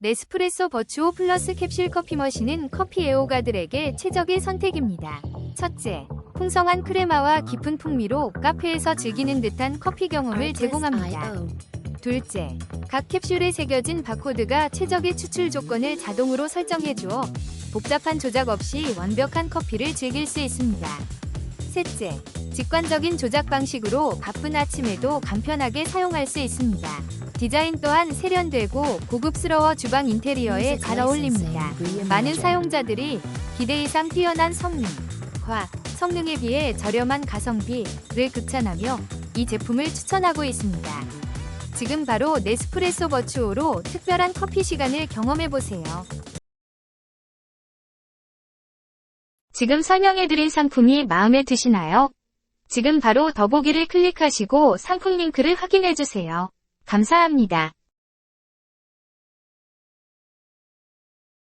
네스프레소 버추오 플러스 캡슐 커피 머신은 커피 애호가들에게 최적의 선택입니다. 첫째, 풍성한 크레마와 깊은 풍미로 카페에서 즐기는 듯한 커피 경험을 제공합니다. 둘째, 각 캡슐에 새겨진 바코드가 최적의 추출 조건을 자동으로 설정해 주어 복잡한 조작 없이 완벽한 커피를 즐길 수 있습니다. 셋째, 직관적인 조작 방식으로 바쁜 아침에도 간편하게 사용할 수 있습니다. 디자인 또한 세련되고 고급스러워 주방 인테리어에 잘 어울립니다. 많은 사용자들이 기대 이상 뛰어난 성능, 과 성능에 비해 저렴한 가성비를 극찬하며 이 제품을 추천하고 있습니다. 지금 바로 네스프레소 버추오로 특별한 커피 시간을 경험해보세요. 지금 설명해드린 상품이 마음에 드시나요? 지금 바로 더보기를 클릭하시고 상품 링크를 확인해주세요. 감사합니다.